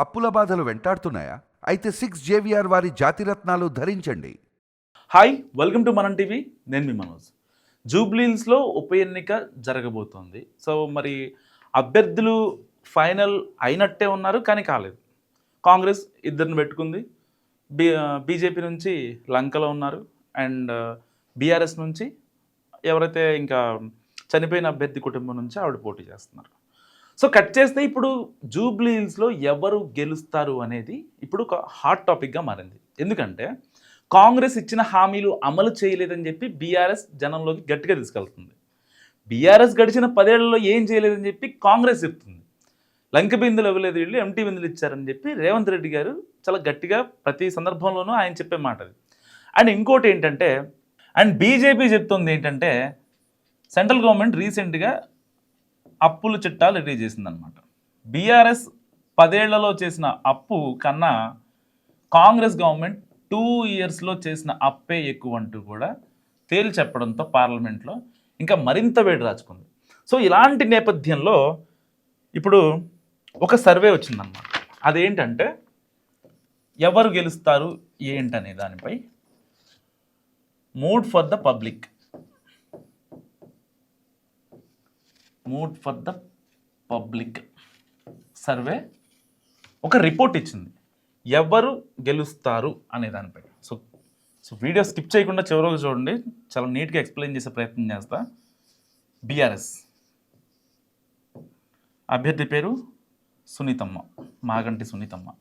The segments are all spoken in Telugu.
అప్పుల బాధలు వెంటాడుతున్నాయా? అయితే సిక్స్ జేవిఆర్ వారి జాతిరత్నాలు ధరించండి. Hi welcome to Manam TV నేను మీ మనోజ్. జూబ్లీన్స్లో ఉప ఎన్నిక జరగబోతోంది. సో మరి అభ్యర్థులు ఫైనల్ అయినట్టే ఉన్నారు కానీ కాలేదు. కాంగ్రెస్ ఇద్దరిని పెట్టుకుంది. బీ బీజేపీ నుంచి లంకలో ఉన్నారు. అండ్ బీఆర్ఎస్ నుంచి ఎవరైతే ఇంకా చనిపోయిన అభ్యర్థి కుటుంబం నుంచి ఆవిడ పోటీ చేస్తున్నారు. సో కట్ చేస్తే ఇప్పుడు జూబ్లీ హిల్స్లో ఎవరు గెలుస్తారు అనేది ఇప్పుడు ఒక హాట్ టాపిక్గా మారింది. ఎందుకంటే కాంగ్రెస్ ఇచ్చిన హామీలు అమలు చేయలేదని చెప్పి బీఆర్ఎస్ జనంలోకి గట్టిగా తీసుకెళ్తుంది. బీఆర్ఎస్ గడిచిన పదేళ్ళలో ఏం చేయలేదని చెప్పి కాంగ్రెస్ చెప్తుంది. లంక బిందులు ఇవ్వలేదు వీళ్ళు ఎంటీ బిందులు ఇచ్చారని చెప్పి రేవంత్ రెడ్డి గారు చాలా గట్టిగా ప్రతి సందర్భంలోనూ ఆయన చెప్పే మాట అది. అండ్ ఇంకోటి ఏంటంటే అండ్ బీజేపీ చెప్తుంది ఏంటంటే సెంట్రల్ గవర్నమెంట్ రీసెంట్గా అప్పుల చిట్టాలు రెడీ చేసిందనమాట బీఆర్ఎస్ పదేళ్ళలో చేసిన అప్పు కన్నా కాంగ్రెస్ గవర్నమెంట్ టూ ఇయర్స్లో చేసిన అప్పే ఎక్కువ అంటూ కూడా తేల్చి చెప్పడంతో పార్లమెంట్లో ఇంకా మరింత వేడి రాచుకుంది. సో ఇలాంటి నేపథ్యంలో ఇప్పుడు ఒక సర్వే వచ్చిందన్నమాట. అదేంటంటే ఎవరు గెలుస్తారు ఏంటనే దానిపై mood for the public. Mood for the public survey ఒక రిపోర్ట్ ఇచ్చింది. ఎవరు గెలుస్తారు అనే దానిపై సో సో వీడియో స్కిప్ చేయకుండా చివరికి చూడండి. చాలా నీట్గా ఎక్స్ప్లెయిన్ చేసే ప్రయత్నం చేస్తా. బీఆర్ఎస్. అభ్యర్థి పేరు సునీతమ్మ. మాగంటి సునీతమ్మ.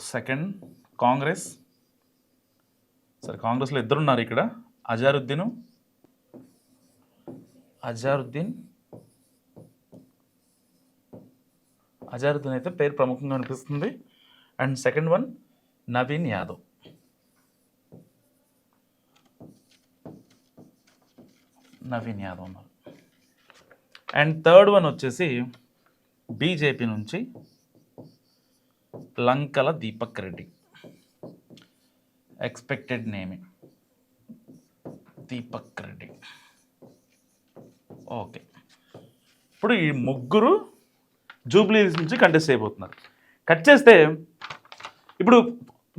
సెకండ్ కాంగ్రెస్. సరే కాంగ్రెస్లో ఇద్దరున్నారు ఇక్కడ. అజారుద్దీన్ అజారుద్దీన్ అజారుద్దీన్ అయితే పేరు ప్రముఖంగా అనిపిస్తుంది. And second one Naveen Yadav. Naveen Yadav ఉన్నారు. అండ్ థర్డ్ వన్ వచ్చేసి బీజేపీ నుంచి Lankala Deepak Reddy. Expected name Deepak Reddy okay ఇప్పుడు ఈ ముగ్గురు జూబ్లీస్ నుంచి కంటెస్ట్ అయిపోతున్నారు. కట్ చేస్తే ఇప్పుడు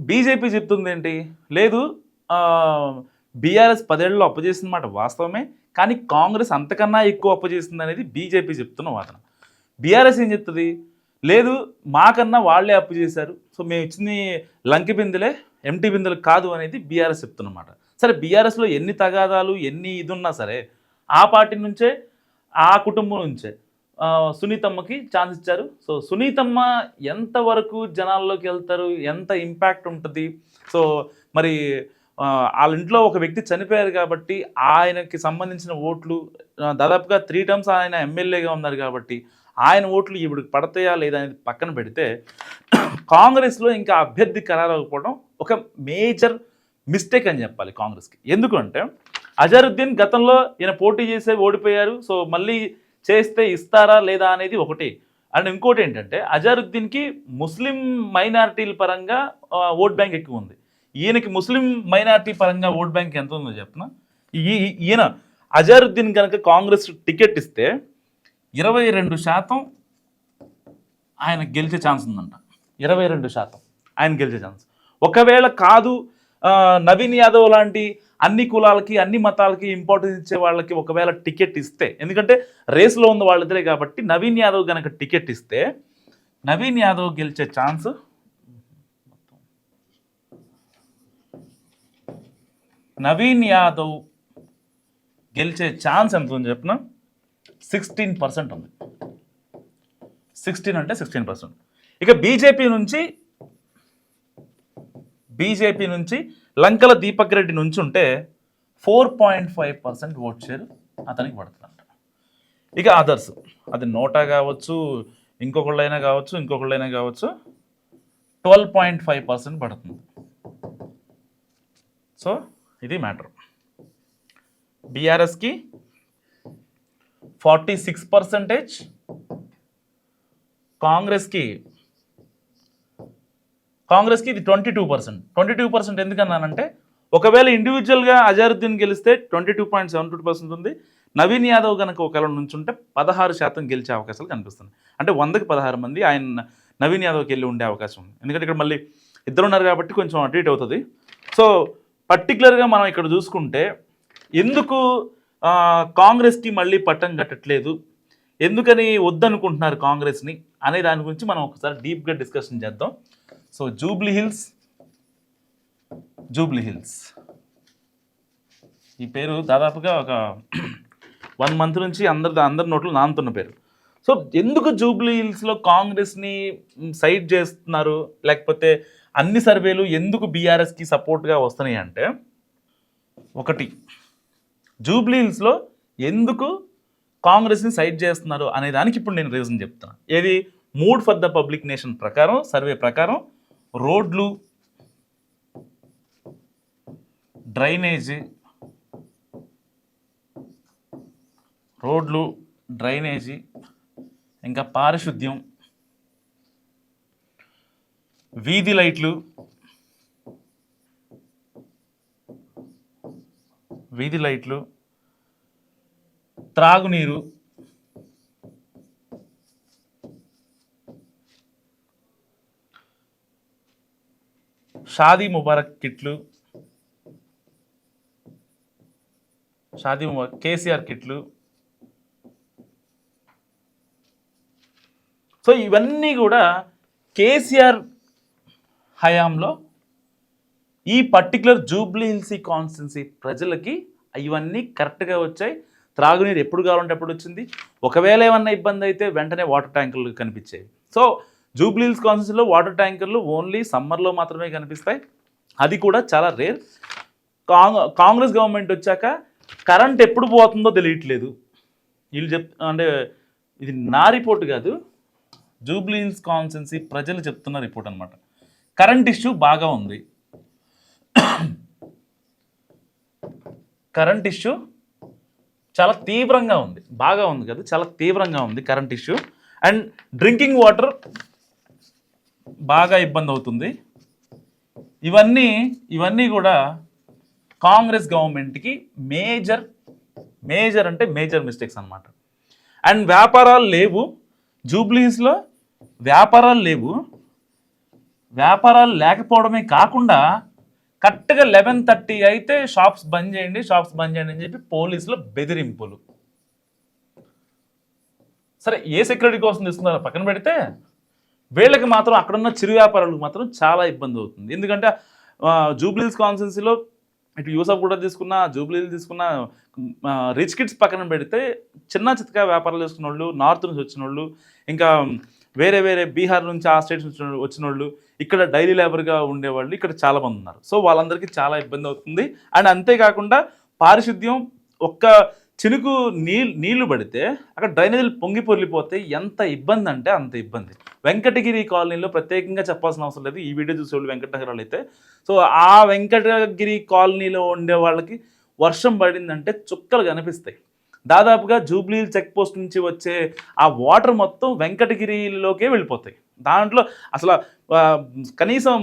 బీజేపీ చెప్తుంది ఏంటి? లేదు బీఆర్ఎస్ పదేళ్ళలో అప్పు మాట వాస్తవమే కానీ కాంగ్రెస్ అంతకన్నా ఎక్కువ అప్పచేసింది అనేది బీజేపీ చెప్తున్న వాదన. బీఆర్ఎస్ ఏం చెప్తుంది? లేదు మాకన్నా వాళ్ళే అప్పు చేశారు. సో మేము ఇచ్చింది లంకి బిందులే ఎంటీ బిందులు కాదు అనేది బీఆర్ఎస్ చెప్తున్నమాట. సరే బీఆర్ఎస్లో ఎన్ని తగాదాలు ఎన్ని ఇది ఉన్నా సరే ఆ పార్టీ నుంచే ఆ కుటుంబం నుంచే సునీతమ్మకి ఛాన్స్ ఇచ్చారు. సో సునీతమ్మ ఎంతవరకు జనాల్లోకి వెళ్తారు ఎంత ఇంపాక్ట్ ఉంటుంది? సో మరి వాళ్ళ ఇంట్లో ఒక వ్యక్తి చనిపోయారు కాబట్టి ఆయనకి సంబంధించిన ఓట్లు దాదాపుగా త్రీ టైమ్స్ ఆయన ఎమ్మెల్యేగా ఉన్నారు కాబట్టి ఆయన ఓట్లు ఇప్పుడు పడతాయా లేదా అనేది పక్కన పెడితే కాంగ్రెస్లో ఇంకా అభ్యర్థి ఖరారు అవ్వకపోవడం ఒక మేజర్ మిస్టేక్ అని చెప్పాలి కాంగ్రెస్కి. ఎందుకంటే అజరుద్దీన్ గతంలో ఈయన పోటీ చేసే ఓడిపోయారు. సో మళ్ళీ చేస్తే ఇస్తారా లేదా అనేది ఒకటి. అండ్ ఇంకోటి ఏంటంటే అజరుద్దీన్కి ముస్లిం మైనారిటీల పరంగా ఓట్ బ్యాంక్ ఎక్కువ ఉంది. ఈయనకి ముస్లిం మైనారిటీ పరంగా ఓట్ బ్యాంక్ ఎంత ఉందో చెప్పిన? ఈ ఈయన అజరుద్దీన్ కనుక కాంగ్రెస్ టికెట్ ఇస్తే ఇరవై రెండు శాతం ఆయన గెలిచే ఛాన్స్ ఉందంట. ఇరవై రెండు శాతం ఆయన గెలిచే ఛాన్స్. ఒకవేళ కాదు నవీన్ యాదవ్ లాంటి అన్ని కులాలకి అన్ని మతాలకి ఇంపార్టెన్స్ ఇచ్చే వాళ్ళకి ఒకవేళ టికెట్ ఇస్తే ఎందుకంటే రేస్లో ఉన్న వాళ్ళిద్దరే కాబట్టి నవీన్ యాదవ్ కనుక టికెట్ ఇస్తే నవీన్ యాదవ్ గెలిచే ఛాన్స్ నవీన్ యాదవ్ గెలిచే ఛాన్స్ ఎంత ఉంది చెప్పిన? సిక్స్టీన్ పర్సెంట్ ఉంది. సిక్స్టీన్ అంటే సిక్స్టీన్ పర్సెంట్ ఇక బీజేపీ నుంచి బీజేపీ నుంచి లంకల దీపక్ రెడ్డి నుంచి ఉంటే four point five percent vote share అతనికి పడుతుందంట. ఇక అదర్స్ అది నోటా కావచ్చు ఇంకొకళ్ళైనా కావచ్చు ఇంకొకళ్ళైనా కావచ్చు ట్వెల్వ్ పాయింట్ ఫైవ్ పర్సెంట్ పడుతుంది. సో ఇది మ్యాటర్ బీఆర్ఎస్కి ఫార్టీ సిక్స్ పర్సెంటేజ్ కాంగ్రెస్కి కాంగ్రెస్కి ఇది twenty two percent. Twenty two percent ఎందుకన్నానంటే ఒకవేళ ఇండివిజువల్గా అజారుద్దీన్ గెలిస్తే twenty two point seven two percent ఉంది. నవీన్ యాదవ్ కనుక ఒకవేళ నుంచుంటే పదహారు శాతం గెలిచే అవకాశాలు కనిపిస్తున్నాయి. అంటే వందకి పదహారు మంది ఆయన నవీన్ యాదవ్కి వెళ్ళి ఉండే అవకాశం ఉంది. ఎందుకంటే ఇక్కడ మళ్ళీ ఇద్దరు ఉన్నారు కాబట్టి కొంచెం అటు ఇటు అవుతుంది. సో పర్టికులర్గా మనం ఇక్కడ చూసుకుంటే ఎందుకు కాంగ్రెస్కి మళ్ళీ పట్టం కట్టట్లేదు? ఎందుకని వద్దనుకుంటున్నారు కాంగ్రెస్ని? అనే దాని గురించి మనం ఒకసారి డీప్గా డిస్కషన్ చేద్దాం. So Jubilee Hills Jubilee Hills ఈ పేరు దాదాపుగా ఒక వన్ మంత్ నుంచి అందరి అందరి నోట్లు నానుతున్న పేరు. సో ఎందుకు జూబ్లీ హిల్స్లో కాంగ్రెస్ని సైడ్ చేస్తున్నారు? లేకపోతే అన్ని సర్వేలు ఎందుకు బీఆర్ఎస్కి సపోర్ట్గా వస్తున్నాయి అంటే ఒకటి జూబ్లీ హిల్స్లో ఎందుకు కాంగ్రెస్ని సైడ్ చేస్తున్నారు అనే దానికి ఇప్పుడు నేను రీజన్ చెప్తాను ఏది? Mood for the public nation ప్రకారం సర్వే ప్రకారం రోడ్లు డ్రైనేజీ రోడ్లు డ్రైనేజీ ఇంకా పారిశుద్ధ్యం వీధి లైట్లు వీధి లైట్లు త్రాగునీరు షాదీ ముబారక్ కిట్లు. షాదీ ముబారక్ కేసీఆర్ కిట్లు. సో ఇవన్నీ కూడా కేసీఆర్ హయాంలో ఈ పర్టికులర్ జూబ్లీ హిల్సీ కాన్స్టిట్యున్సీ ప్రజలకి ఇవన్నీ కరెక్ట్గా వచ్చాయి. త్రాగునీరు ఎప్పుడు కావాలంటే ఎప్పుడు వచ్చింది. ఒకవేళ ఏమన్నా ఇబ్బంది అయితే వెంటనే వాటర్ ట్యాంకులు కనిపించేవి. సో జూబ్లీ హిల్స్ వాటర్ ట్యాంకర్లు ఓన్లీ సమ్మర్లో మాత్రమే కనిపిస్తాయి. అది కూడా చాలా రేర్. కాంగ్రెస్ గవర్నమెంట్ వచ్చాక కరెంట్ ఎప్పుడు పోతుందో తెలియట్లేదు. వీళ్ళు చెప్ అంటే ఇది నా రిపోర్ట్ కాదు. జూబ్లీ హిల్స్ కాన్స్టిట్యున్సీ ప్రజలు చెప్తున్న రిపోర్ట్ అనమాట కరెంట్ ఇష్యూ బాగా ఉంది. కరెంట్ ఇష్యూ చాలా తీవ్రంగా ఉంది. బాగా ఉంది కదా? చాలా తీవ్రంగా ఉంది current issue. And drinking water బాగా ఇబ్బంది అవుతుంది. ఇవన్నీ ఇవన్నీ కూడా కాంగ్రెస్ గవర్నమెంట్కి మేజర్ మేజర్ అంటే మేజర్ మిస్టేక్స్ అన్నమాట. అండ్ వ్యాపారాలు లేవు. జూబ్లీస్లో వ్యాపారాలు లేవు. వ్యాపారాలు లేకపోవడమే కాకుండా కరెక్ట్గా లెవెన్ థర్టీ అయితే షాప్స్ బంద్ చేయండి షాప్స్ బంద్ చేయండి అని చెప్పి పోలీసులు బెదిరింపులు. సరే ఏ సెక్యూరిటీ కోసం తీసుకున్నారో పక్కన పెడితే వీళ్ళకి మాత్రం అక్కడున్న చిరు వ్యాపారులకు మాత్రం చాలా ఇబ్బంది అవుతుంది. ఎందుకంటే జూబ్లీస్ కాన్స్టెన్సీలో ఇటు యూసఫ్ కూడా తీసుకున్న జూబ్లీలు తీసుకున్న రిచ్ కిడ్స్ పక్కన పెడితే చిన్న చితకా వ్యాపారాలు చేసుకున్న వాళ్ళు నార్త్ నుంచి వచ్చిన వాళ్ళు ఇంకా వేరే వేరే బీహార్ నుంచి ఆ స్టేట్స్ నుంచి వచ్చిన వాళ్ళు ఇక్కడ డైలీ లేబర్గా ఉండేవాళ్ళు ఇక్కడ చాలామంది ఉన్నారు. సో వాళ్ళందరికీ చాలా ఇబ్బంది అవుతుంది. అండ్ అంతేకాకుండా పారిశుద్ధ్యం ఒక్క చినుకు నీళ్ళు నీళ్ళు పడితే అక్కడ డ్రైనేజీలు పొంగి పొర్లిపోతే ఎంత ఇబ్బంది అంటే అంత ఇబ్బంది. వెంకటగిరి కాలనీలో ప్రత్యేకంగా చెప్పాల్సిన అవసరం లేదు. ఈ వీడియో చూసేవాళ్ళు వెంకటనగరాలు అయితే. సో ఆ వెంకటగిరి కాలనీలో ఉండే వాళ్ళకి వర్షం పడిందంటే చుక్కలు కనిపిస్తాయి. దాదాపుగా జూబ్లీ చెక్ పోస్ట్ నుంచి వచ్చే ఆ వాటర్ మొత్తం వెంకటగిరిలోకే వెళ్ళిపోతాయి. దాంట్లో అసలు కనీసం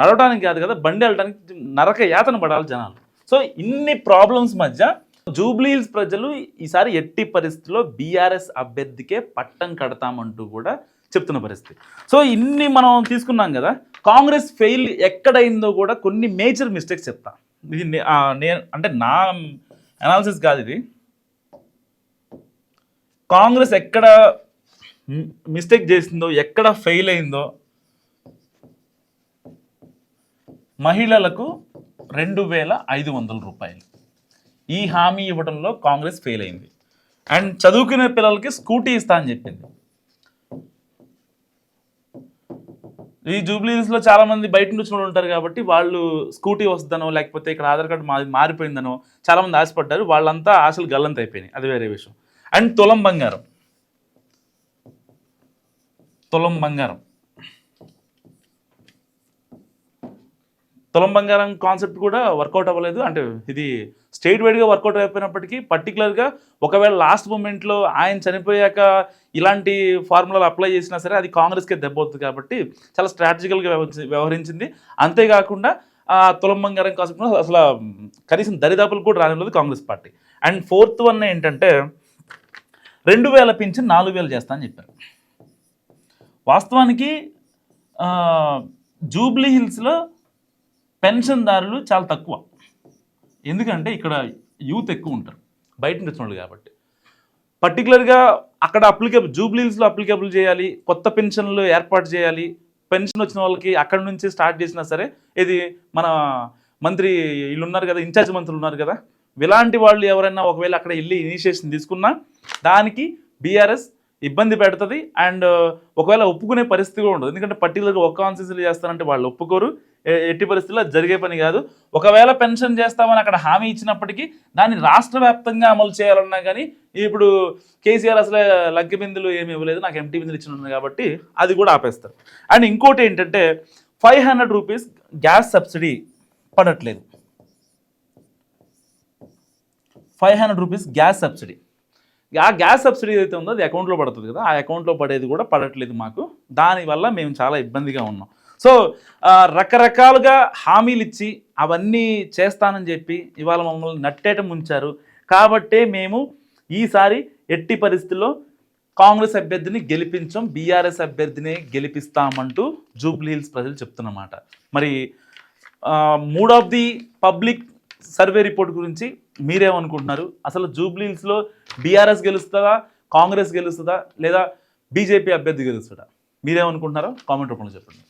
నడవడానికి కాదు కదా బండి వెళ్ళడానికి నరక యాతన పడాలి జనాలు. సో ఇన్ని ప్రాబ్లమ్స్ మధ్య జూబ్లీ హిల్స్ ప్రజలు ఈసారి ఎట్టి పరిస్థితిలో బీఆర్ఎస్ అభ్యర్థికే పట్టం కడతామంటూ కూడా చెప్తున్న పరిస్థితి. సో ఇన్ని మనం తీసుకున్నాం కదా కాంగ్రెస్ ఫెయిల్ ఎక్కడైందో కూడా కొన్ని మేజర్ మిస్టేక్స్ చెప్తా. ఇది నేను అంటే నా అనాలిసిస్ కాదు ఇది. కాంగ్రెస్ ఎక్కడ మిస్టేక్ చేసిందో ఎక్కడ ఫెయిల్ అయిందో మహిళలకు రెండు వేల ఐదు వందల రూపాయలు. ఈ హామీ ఇవ్వడంలో కాంగ్రెస్ ఫెయిల్ అయింది. అండ్ చదువుకునే పిల్లలకి స్కూటీ ఇస్తా అని చెప్పింది. ఈ జూబ్లీస్లో చాలా మంది బయట నుంచి ఉంటారు కాబట్టి వాళ్ళు స్కూటీ వస్తుందనో లేకపోతే ఇక్కడ ఆధార్ కార్డు మాది మారిపోయిందనో చాలామంది ఆశపడ్డారు. వాళ్ళంతా ఆశలు గల్లంత అయిపోయినాయి అది వేరే విషయం. అండ్ తులం బంగారం. తులం బంగారం. తులం బంగారం కాన్సెప్ట్ కూడా వర్కౌట్ అవ్వలేదు. అంటే ఇది స్టేట్ వైడ్గా వర్కౌట్ అయిపోయినప్పటికీ పర్టికులర్గా ఒకవేళ లాస్ట్ మూమెంట్లో ఆయన చనిపోయాక ఇలాంటి ఫార్ములాలు అప్లై చేసినా సరే అది కాంగ్రెస్కే దెబ్బవుతుంది కాబట్టి చాలా స్ట్రాటజికల్గా వ్యవహరించింది. అంతేకాకుండా ఆ తులం బంగారం కాన్సెప్ట్ అసలు కనీసం దరిదాపులు కూడా రానివ్వలేదు Congress party. And fourth one ఏంటంటే రెండు వేల పింఛన్ నాలుగు వేలు చేస్తా అని చెప్పారు. వాస్తవానికి జూబ్లీ హిల్స్లో పెన్షన్దారులు చాలా తక్కువ. ఎందుకంటే ఇక్కడ యూత్ ఎక్కువ ఉంటారు. బయట నుంచి వచ్చిన వాళ్ళు కాబట్టి. పర్టికులర్గా అక్కడ అప్లికేబుల్ జూబ్లీస్లో అప్లికేబుల్ చేయాలి కొత్త పెన్షన్లు ఏర్పాటు చేయాలి పెన్షన్ వచ్చిన వాళ్ళకి అక్కడ నుంచి స్టార్ట్ చేసినా సరే ఇది మన మంత్రి వీళ్ళు ఉన్నారు కదా ఇన్ఛార్జ్ మంత్రులు ఉన్నారు కదా ఇలాంటి వాళ్ళు ఎవరైనా ఒకవేళ అక్కడ వెళ్ళి ఇనిషియేషన్ తీసుకున్నా దానికి బీఆర్ఎస్ ఇబ్బంది పెడుతుంది. అండ్ ఒకవేళ ఒప్పుకునే పరిస్థితి కూడా ఉండదు. ఎందుకంటే పర్టికులర్గా ఒక్క కాన్సెన్సీలు చేస్తారంటే వాళ్ళు ఒప్పుకోరు. ఎట్టి పరిస్థితుల్లో జరిగే పని కాదు. ఒకవేళ పెన్షన్ చేస్తామని అక్కడ హామీ ఇచ్చినప్పటికీ దాన్ని రాష్ట్ర వ్యాప్తంగా అమలు చేయాలన్నా కానీ ఇప్పుడు కేసీఆర్ అసలే లగ్గి బిందులు ఏమి ఇవ్వలేదు నాకు ఎంటీ బిందులు ఇచ్చిన కాబట్టి అది కూడా ఆపేస్తారు. అండ్ ఇంకోటి ఏంటంటే five hundred rupees gas subsidy పడట్లేదు. Five hundred rupees gas subsidy. ఆ గ్యాస్ సబ్సిడీ ఏదైతే ఉందో అది అకౌంట్లో పడుతుంది కదా ఆ అకౌంట్లో పడేది కూడా పడట్లేదు మాకు. దానివల్ల మేము చాలా ఇబ్బందిగా ఉన్నాం. సో రకరకాలుగా హామీలు ఇచ్చి అవన్నీ చేస్తానని చెప్పి ఇవాళ మమ్మల్ని నట్టేట ముంచారు. కాబట్టే మేము ఈసారి ఎట్టి పరిస్థితుల్లో కాంగ్రెస్ అభ్యర్థిని గెలిపించం బీఆర్ఎస్ అభ్యర్థిని గెలిపిస్తామంటూ జూబ్లీ హిల్స్ ప్రజలు చెప్తున్నమాట. మరి mood of the public survey report గురించి మీరేమనుకుంటున్నారు? అసలు జూబ్లీ హిల్స్లో బీఆర్ఎస్ గెలుస్తుందా కాంగ్రెస్ గెలుస్తుందా లేదా బీజేపీ అభ్యర్థి గెలుస్తుందా? మీరేమనుకుంటున్నారో కామెంట్ రూపంలో చెప్పండి.